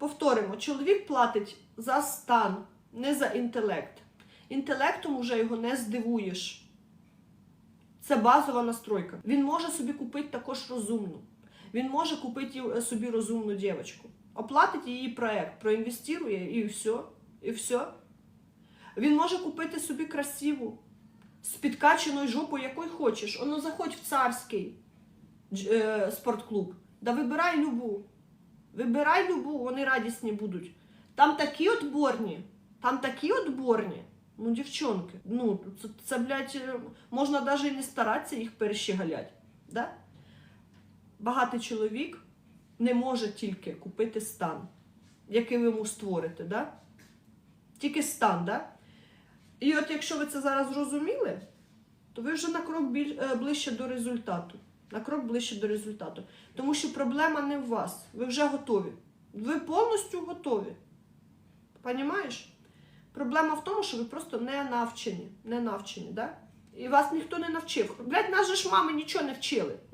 Повторимо, чоловік платить за стан, не за інтелект. Інтелектом уже його не здивуєш. Це базова настройка. Він може собі купити також розумну. Він може купити е, собі розумну дівчинку. Оплатить її проект, проінвестує і все. І все. Він може купити собі красиву, з підкаченою жопою, якою хочеш. Оно заходь в царський е, спортклуб. Да вибирай любу. Вибирай любу, вони радісні будуть. Там такі отборні, там такі отборні. Ну, дівчонки, ну, це, це блядь, е, можна навіть і не старатися їх перещеголять. Да? Багатий чоловік не може тільки купити стан, який ви йому створите. Да? Тільки стан, да? І от якщо ви це зараз зрозуміли, то ви вже на крок біль, е, ближче до результату. На крок ближче до результату. Тому що проблема не в вас. Ви вже готові. Ви повністю готові. Понімаєш? Проблема в тому, що ви просто не навчені. Не навчені, да? І вас ніхто не навчив. Блять, нас же ж мами нічого не вчили.